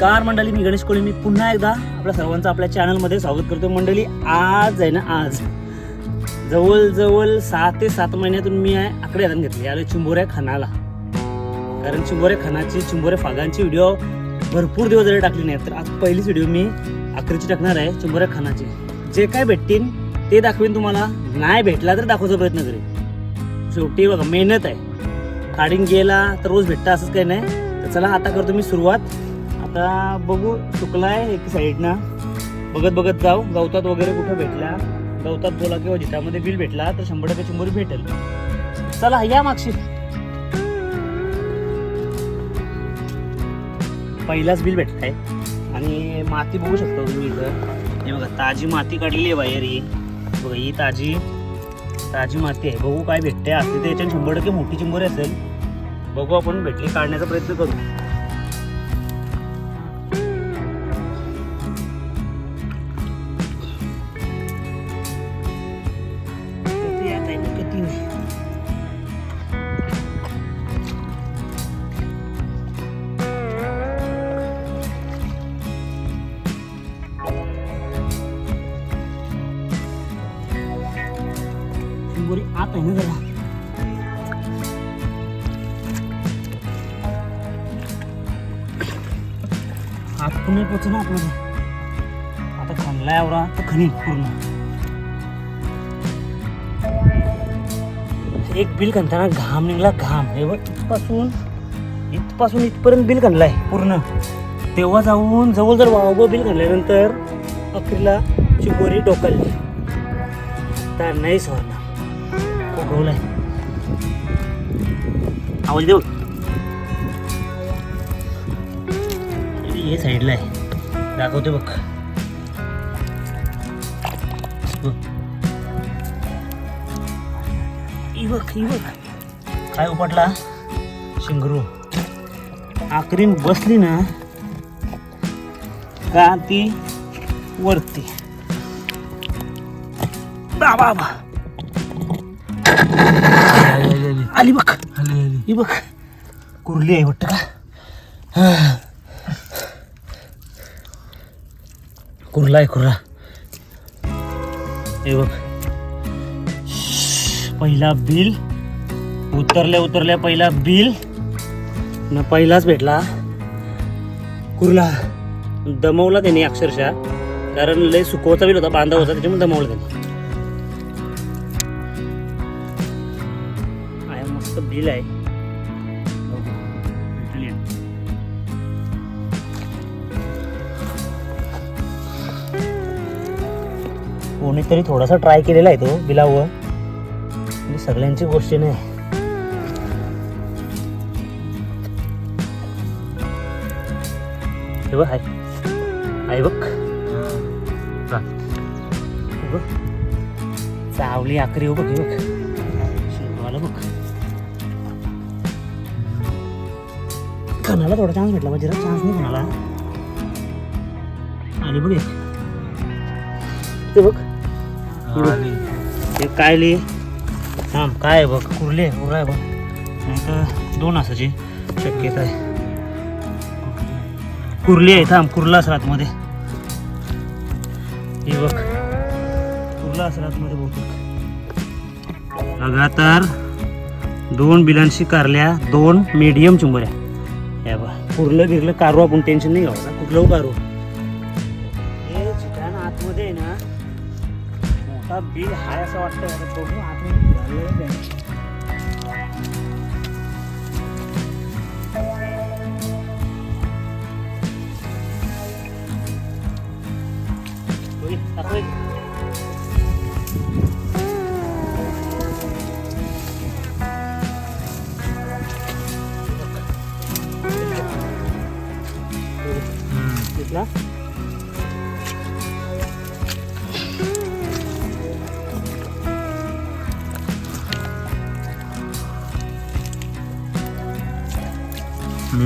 नमस्कार मंडळी मी गणेश कोळी. मी पुन्हा एकदा आपल्या सर्वांचं आपल्या चॅनलमध्ये स्वागत करतो मंडळी आज आहे ना आज. जवळजवळ सहा ते सात महिन्यातून मी आकडे हातात घेतले. आलो चिंबोऱ्या खानाला कारण चिंबोऱ्या खानाची चिंबोऱ्या फागांची व्हिडिओ भरपूर दिवस जरी टाकली नाही तर आज पहिलीच व्हिडिओ मी आखरीची टाकणार आहे चिंबोऱ्या खानाची जे काय भेटतील ते दाखवेन तुम्हाला. नाही भेटला तर दाखवायचा प्रयत्न करेन. शेवटी बघा मेहनत आहे. काढीन गेला तर रोज भेटतं असंच काही नाही. तर चला आता करतो मी सुरुवात. आता बघू चुकलाय एक साईडनं. बघत बघत जाऊ. गवतात वगैरे कुठं भेटला? गवतात बोला किंवा जितामध्ये बिल भेटला तर शंभर टक्के शंभर भेटेल. चला या मागशी. पहिलाच बिल भेटलाय आणि माती बघू शकता तुम्ही इथं. हे बघा ताजी माती काढलेली आहे बाहेर ही. बघा ही ताजी ताजी माती आहे. बघू काय भेटते असते तर याच्यात शंभर टक्के मोठी चिंबोरी असेल. बघू आपण भेटली काढण्याचा प्रयत्न करू. आज पण पोच ना आपलं. आता खणला एवढा तर खणी पूर्ण. एक बिल खणताना घाम निघला घाम. हे बघ इथपासून इथपासून इथपर्यंत बिल खणलाय पूर्ण. तेव्हा जाऊन जवळ जर वावगो बिल खणल्यानंतर अखेरला चिकोरी डोकालली तर नाही सवरला उगवलाय. आवाज देऊ हे। साईडला आहे दाखवते बघ बघ. ही बघ बघ काय उपटला शिंगरू। आकरीन बसली ना। का ती वरती। बा बा बा। आली बघ ही बघ कुर्ली आहे वाटतं का। कुर्ला आहे कुर्ला. हे बघ. पहिला बिल. उतरल्या उतरल्या पहिला बिल. न पहिलाच भेटला. कुर्ला. दमवला त्याने अक्षरशः. कारण लय सुकवचा बिल होता बांधा होता त्याच्यामुळे दमवला त्याने. आहे मस्त बिल आहे. कोणीतरी थोडासा ट्राय केलेला आहे तो बिलावर म्हणजे सगळ्यांची गोष्टी नाही. बघ हाय हाय बघ. बघ. चावली आकरी हो बघ हे बघ. शिंगवाला बघ. कणाला थोडा चान्स भेटला म्हणजे चान्स नाही कणाला आणि बघ ते बघ. हे. हे काय लिहि थांब काय आहे बघ कुर्ली आहे बघ. नाही तर दोन असायची. शक्यता आहे. कुर्ली आहे थांब कुर्ला असं आतमध्ये हे बघ. कुर्ला असं आतमध्ये बहुतेक लगातार दोन बिलांशी कारल्या दोन मीडियम चिंबऱ्या. हे बघ. कुर्लं गिरलं कारू आपण टेन्शन नाही घ्यावं कुठलं कारू? बिल हाय असं वाटतं आता बघू आतमध्ये झालं काय. होय,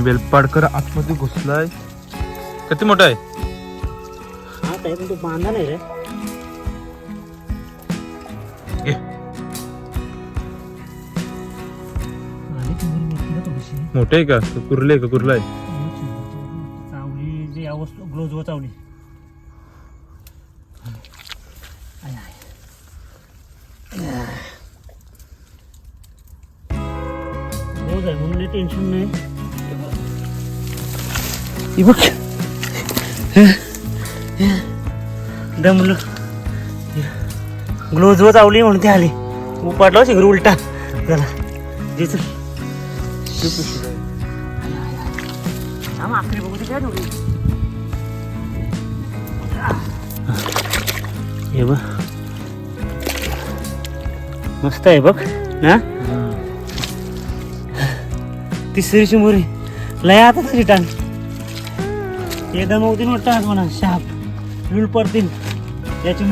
बेलपाडकर आतमध्ये घुसलाय. किती मोठा आहे? हा ताई पण तो बांधा नाही रे मोठे आहे का? कुरले आहे का? कुर्ला आहे हो चावली ग्लोज व चावली ग्लोज आहे म्हणून टेन्शन नाही. बघ. दमलो ग्लोज व चावली म्हणून ती आली. उपाटला शिगर उलटा. चला. जे चल. थांब, आखरी बघू दे काय तेवढी. हे. बघ. मस्त आहे बघ. ना तिसरी चिमुरी लय आता तरी टांग. ते दमवतील तीन आज म्हणा शाप. लुल पडतील याची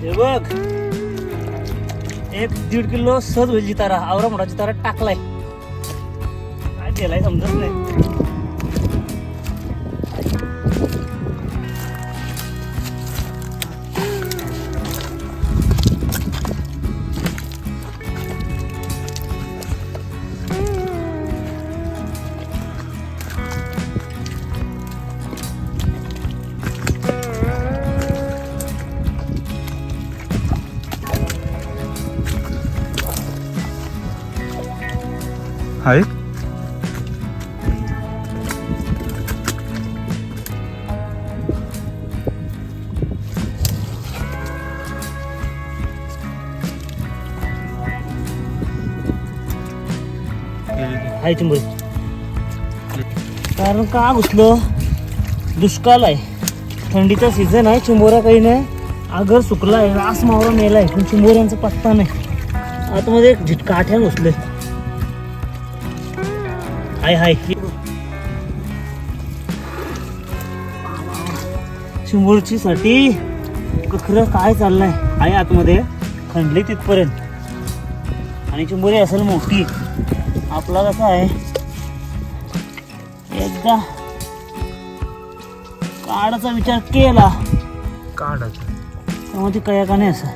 हे बघ. एक दीड किलो सहज होईल जितारा. आवरा मोठाची तारा टाकलाय. काय केलाय समजत नाही. आहे चिंबोरी कारण का घुसलं? दुष्काळ आहे. थंडीचा सीझन आहे चिंबोरा काही नाही. आगर सुकला आहे रास मावरा मेलाय पण चिंबोऱ्यांचा पत्ता नाही. आतमध्ये एक झिटकाठ्या घुसले. हाय हाय. चिंबोरची साठी कखरं काय चाललंय? आहे आतमध्ये. खंडली तिथपर्यंत. आणि चिंबोरी असेल मोठी. आपला कसा आहे? एकदा काढाचा विचार केला. काढायचं त्यामध्ये कया का नाही असं?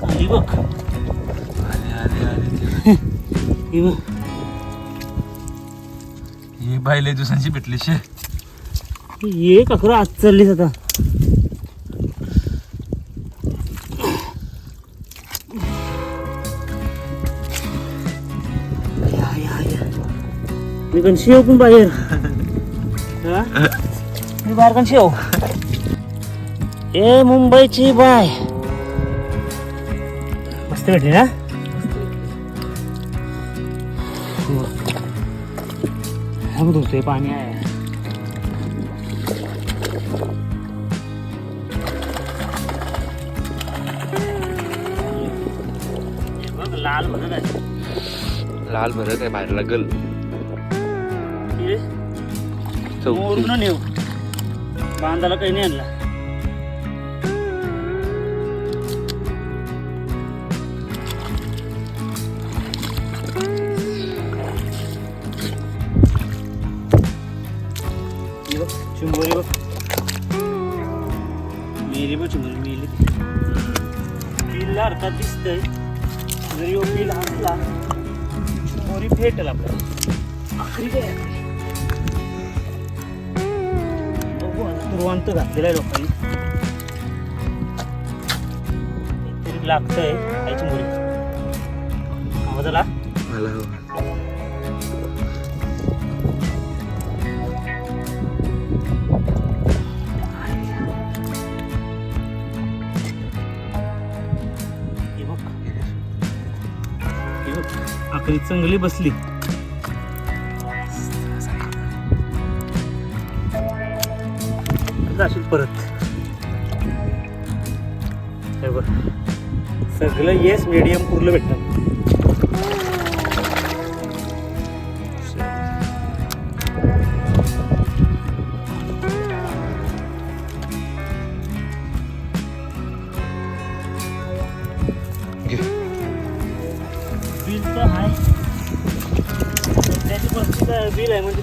काढली बघ. ही बघ. हे बाईले दिवसांची भेटली शे. ये कखरं आज चाललीस आता? मी कणशी येऊ पण बाहेर हा? मी बाहेर कणशी येऊ ए मुंबईची बाय मस्त भेटली ना हम धुतोय पाणी आहे हे बघ, लाल भरत आहे. लाल भरत आहे बाहेर लागल. मोरून नेऊ. बांधायला काही नाही आणला. तुरवांत घातलेला आहे लोकांनी. लागतंय आईची मुली आवाज आला? मला हवं. बघ. बघ. आखरी चांगली बसली. जाशील परत. हे बघ. सगळं येस मीडियम पूर्ण भेटतं. बिल तर आहे बिल आहे म्हणजे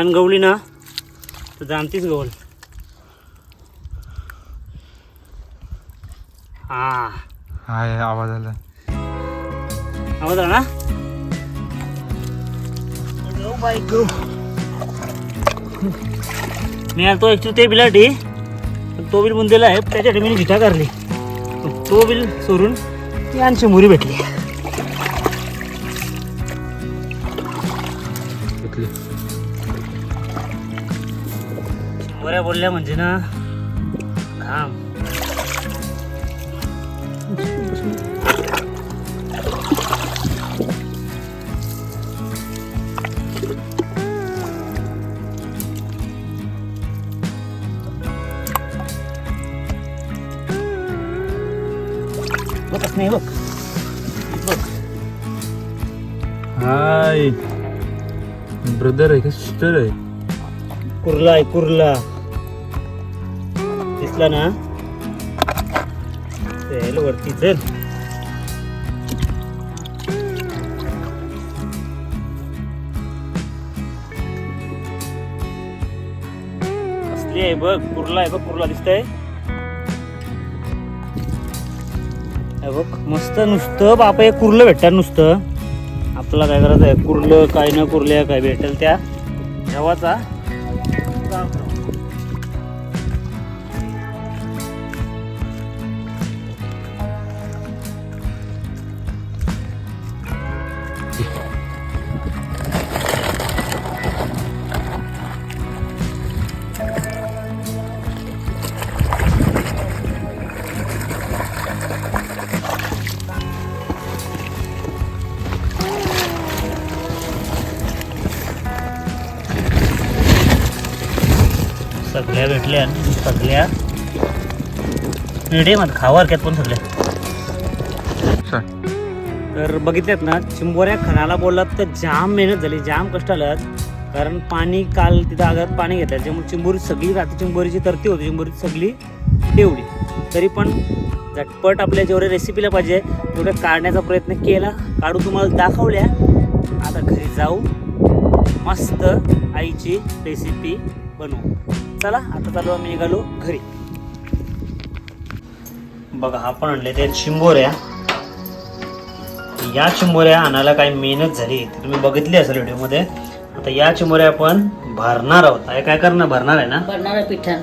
ह्यान गवली ना तर जाणतीच गवल. हा. हाय आवाज आला. आवाज आला ना? मी आलतो ॲक्च्युली ते बिलाटी. तो बिल बुंदेला आहे त्याच्यासाठी मी झिटा करली तो बिल सोडून ती आणि शंभुरी भेटली. शंभऱ्या बोलल्या म्हणजे ना. घाम बघ नाही बघ. बघ. हाय. ब्रदर आहे का सिस्टर आहे? कुर्ला आहे कुर्ला. दिसला ना तेल वरती चल असली आहे बघ कुर्ला आहे बघ कुर्ला दिसतंय. बघ मस्त नुसतं बापा हे कुर्लं भेटतात नुसतं. आपल्याला काय करायचं आहे कुर्लं काय न कुर्ल्या काय भेटेल त्या. जेव्हाचा सगळ्या सगळ्या. मिडियम आहेत खावा हरक्यात पण सगळ्या तर बघितल्यात ना चिंबोऱ्या खणाला बोललात तर जाम मेहनत झाली जाम कष्ट आलं कारण पाणी काल तिथं आगात पाणी घेतलं त्यामुळे चिंबोरी सगळी रात्री चिंबोरीची तरती होती चिंबोरी सगळी तेवढी तरी पण झटपट आपल्या जेवढ्या रेसिपीला पाहिजे तेवढ्या काढण्याचा प्रयत्न केला. काढून तुम्हाला दाखवल्या. आता घरी जाऊ. मस्त आईची रेसिपी बनवू. चला आता चालू आम्ही निघालो घरी. बघा आपण आणले ते चिंबोऱ्या. या चिंबोऱ्या आणायला काही मेहनत झाली. ती तुम्ही बघितली असेल व्हिडिओमध्ये. आता या चिंबोऱ्या आपण भरणार आहोत. हे काय करणार? भरणार आहे ना? भरणारा पिठण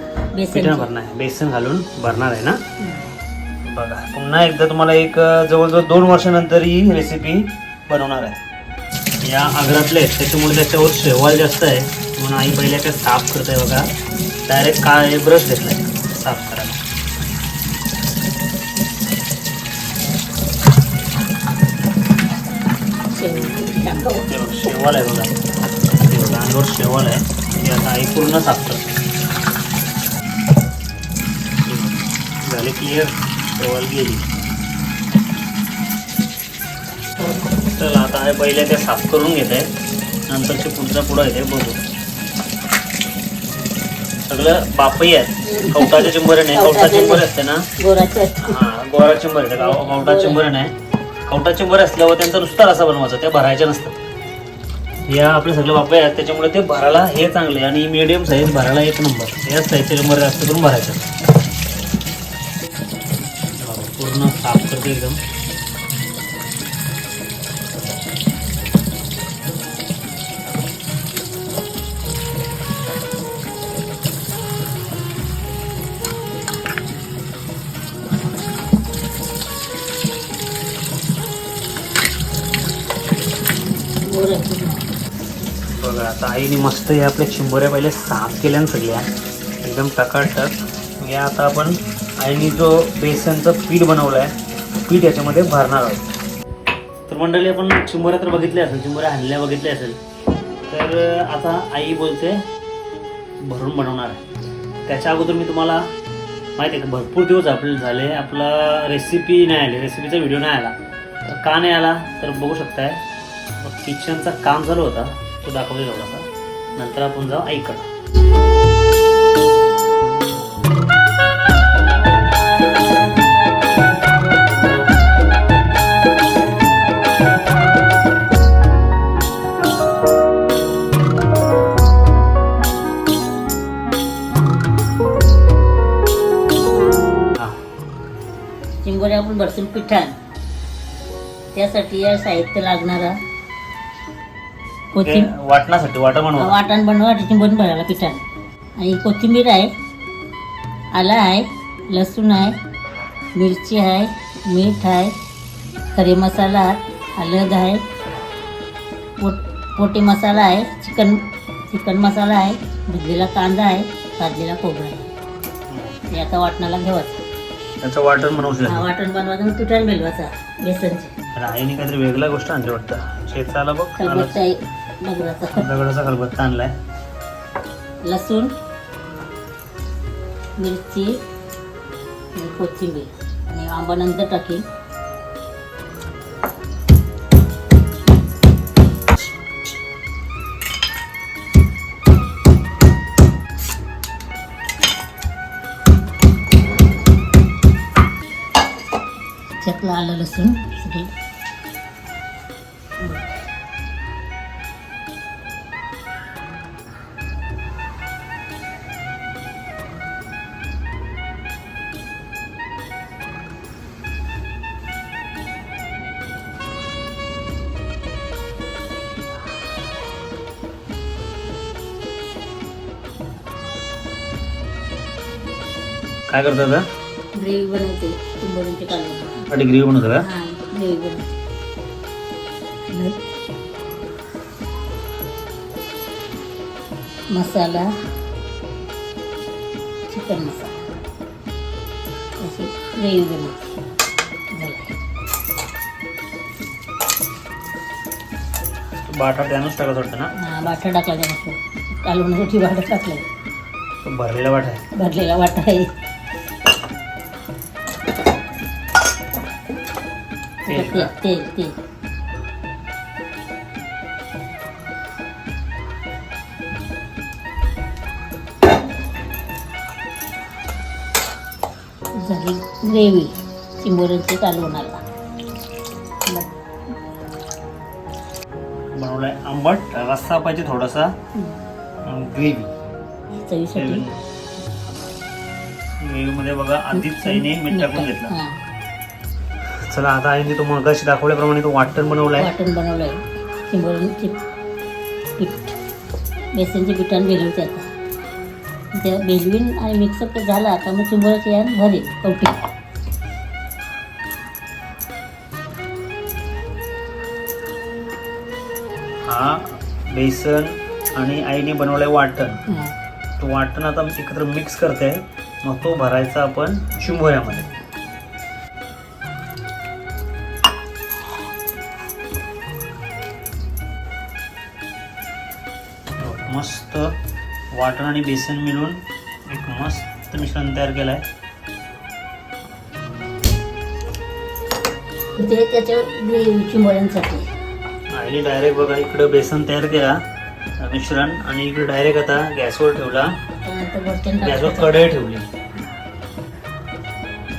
पिठण भरणार आहे. बेसन घालून भरणार आहे ना? बघा पुन्हा एकदा तुम्हाला एक जवळजवळ दोन वर्षानंतर ही रेसिपी बनवणार आहे. या आग्रातले आहेत. त्याच्यामुळे त्याच्यावर शेवाल जास्त आहे. म्हणून आई पहिल्या काय साफ करत आहे बघा. डायरेक्ट काय ब्रश आहे साफ करायला. शेवाल आहे बघा. बघा अंगावर शेवाल आहे. ती आता आई पूर्ण साफ करते. झाले क्लिअर शेवाल गेली. चला आता हे पहिले ते साफ करून घेत. आहे नंतरचे पुढचा पुढं आहे ते बघू. सगळं बापही आहे कवटाचे चिंबरे नाही. कवटा चिंबरे असते ना. हा गोरा चिंबर आहे कवटा चिंबर नाही. कवटा चिंबर असल्यावर त्यांचा नुसता रसा बनवायचा. त्या भरायच्या नसतात. या आपले सगळे बापे आहेत. त्याच्यामुळे ते भरायला हे चांगले आणि मीडियम साईज भरायला एक नंबर याच साईजचे चिंबर जास्त करून भरायचं. पूर्ण साफ करते एकदम. आता आईने मस्त हे आपल्या चिंबोऱ्या पहिले साफ केल्या ना सगळ्या. एकदम टकाटक या आता आपण आईने जो बेसनचं पीठ बनवलं आहे पीठ याच्यामध्ये भरणार आहोत. तर मंडळी आपण चिंबोऱ्या तर बघितल्या असेल चिंबोऱ्या हल्ल्या बघितल्या असेल. तर आता आई बोलते भरून बनवणार आहे. त्याच्या अगोदर मी तुम्हाला माहिती आहे का भरपूर दिवस आपले झाले आपला रेसिपी नाही आली रेसिपीचा व्हिडिओ नाही आला. तर का नाही आला तर बघू शकताय. किचनचा काम चालू होता. तो दाखवलेला थोडासा नंतर आपण जाऊ ऐकत आपण भरसून पिठा त्यासाठी या साहित्य लागणारा वाटण्यासाठी वाटण बनवा. वाटण बनवा भरायला पिठान आणि कोथिंबीर आहे आला आहे लसूण आहे मिरची आहे मीठ आहे खडे मसाला आहे हळद आहे पोट पोटे मसाला आहे चिकन चिकन मसाला आहे भिजलेला कांदा आहे भाजलेला खोबरा आहे. ते आता वाटणाला घ्यावायचं त्याचं वाटण बनवू हा वाटण बनवायचं पिठान मिळवायचा बेसनचे. आईने काहीतरी वेगळ्या गोष्ट आणली वाटतं. शेताला बघ बघायचा दगडाचा खलबत्ता आणलाय. लसूण मिरची आणि कोथिंबीर. आणि आंबा नंतर टाकीन. चकला आलं लसूण सगळी. काय करतात आता? ग्रेव्ही बनवते कालवणसाठी ग्रेव्ही का? हा ग्रेव्ही बनवते. मसाला चिकन मसाला. अशी ग्रेव्ही बनवते. झालं. बाटा त्यानंच टाकत वाटतं ना? हा वाटा टाकला वाटा टाकला तो भरलेला वाटा आहे. भरलेला वाटा आहे. तेल तेल? तेल झाली ग्रेव्ही चिंबोऱ्यांची कालवणाला बनवलाय आंबट रस्सा पाहिजे थोडासा ग्रेव्ही. चवीसाठी? ग्रेव्ही. मध्ये बघा आधीच आईने मीठ टाकून घेतलं. चला आता आईने तो मगाशी दाखवल्याप्रमाणे तो वाटण बनवलाय. वाटण बनवलंय. चिंबोऱ्यांचे पीठ बेसनचे पिठान भिजवते आता. त्या बेलवीन आणि मिक्सअप झाला आता मग चिंबोऱ्याचे यान भरेल कवटी. हा बेसन आणि आईने बनवलाय वाटण. तो वाटण आता एकत्र मिक्स करते मग तो भरायचा आपण चिंबोऱ्यामध्ये वाटण आणि बेसन मिळून एक मस्त मिश्रण तयार ते ग्रेव्ही चिंबोऱ्यांसाठी आईने डायरेक्ट बघा इकडं बेसन तयार केला. मिश्रण आणि इकडे डायरेक्ट आता गॅसवर ठेवला. गॅसवर. कढई ठेवली.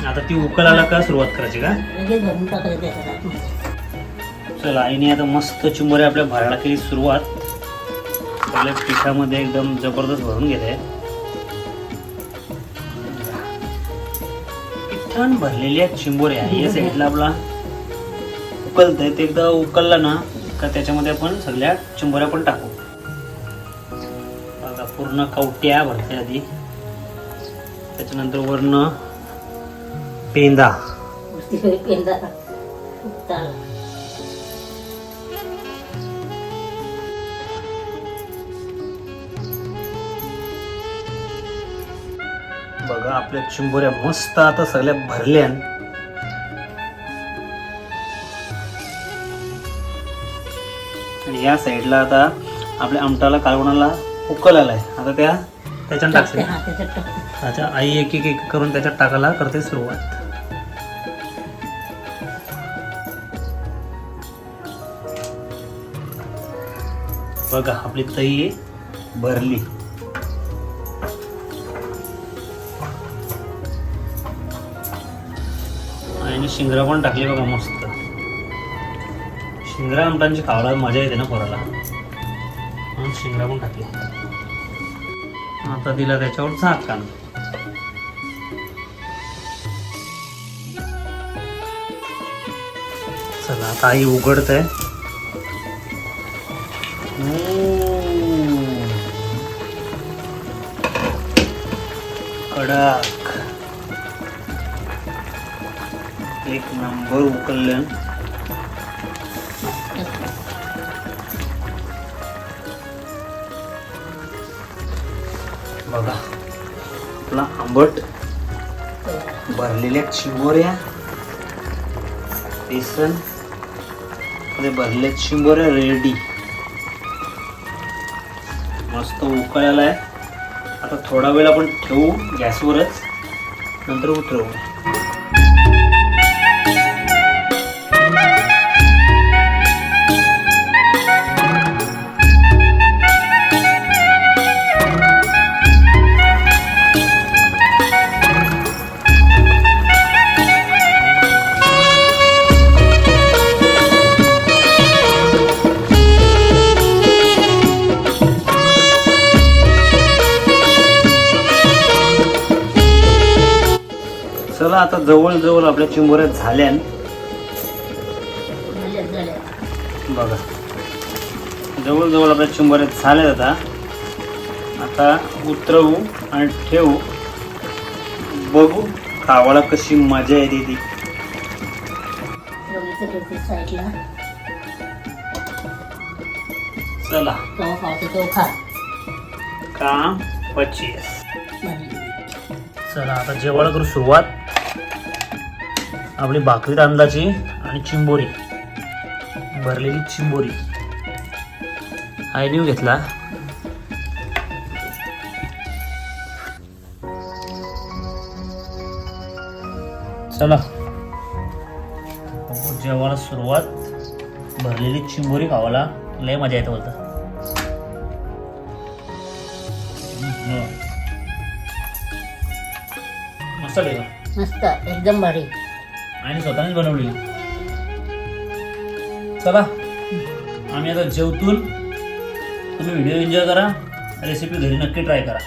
आता ती उकलाला का सुरुवात करायची का. चला आईने आता मस्त चिंबोरी आपल्या भरायला केली सुरुवात. पहिले पिठामध्ये एकदम जबरदस्त भरून घेते. पिठान भरलेल्या चिंबोऱ्या या साईडला आपला उकलतंय. ते एकदा उकलला ना का त्याच्यामध्ये आपण सगळ्या चिंबोऱ्या पण टाकू. बघा पूर्ण कवट्या भरते आधी. त्याच्यानंतर वर्ण पेंदा. पेंदा. बघा आपल्या चिंबोऱ्या मस्त आता सगळ्या भरल्या आणि या साईडला आता आपल्या आमटाला कालवणाला उकल आलाय आता त्या त्याच्यात टाकते त्याच्यात टाकते अच्छा आई एक एक एक करून त्याच्यात टाकायला करते सुरुवात. बघा आपली तई भरली. त्याच्यामध्ये शिंगरा पण टाकली बघा मस्त. शिंगरा आमटांची खावला मजा येते ना पोराला. म्हणून शिंगरा पण टाकली. आता दिला त्याच्यावर झाकण चला आता आई उघडत आहे कडा भर उकळल्यान बघा आपला आंबट भरलेल्या चिंबोऱ्या बेसन भरलेल्या चिंबोऱ्या रेडी मस्त उकळायला आहे. आता थोडा वेळ आपण ठेवू गॅसवरच नंतर उतरवू. चला आता जवळ जवळ आपल्या चिंबोऱ्या झाल्या बघा. जवळ जवळ आपल्या चिंबोऱ्या झाल्या आता. आता उतरवू आणि ठेवू. बघू खावाला कशी मजा येते ती चला काम पच्चीस चला आता जेवायला करू सुरुवात. आपली भाकरी तांदळाची आणि चिंबोरी. भरलेली चिंबोरी. आईने घेतला. चला. जेवायला सुरुवात. भरलेली चिंबोरी खावाला लय मजा येते बोलता. मस्त मस्त एकदम भारी. आणि स्वतःनेच बनवलेली चला आम्ही आता जेवतून तुम्ही व्हिडिओ एन्जॉय करा रेसिपी घरी नक्की ट्राय करा.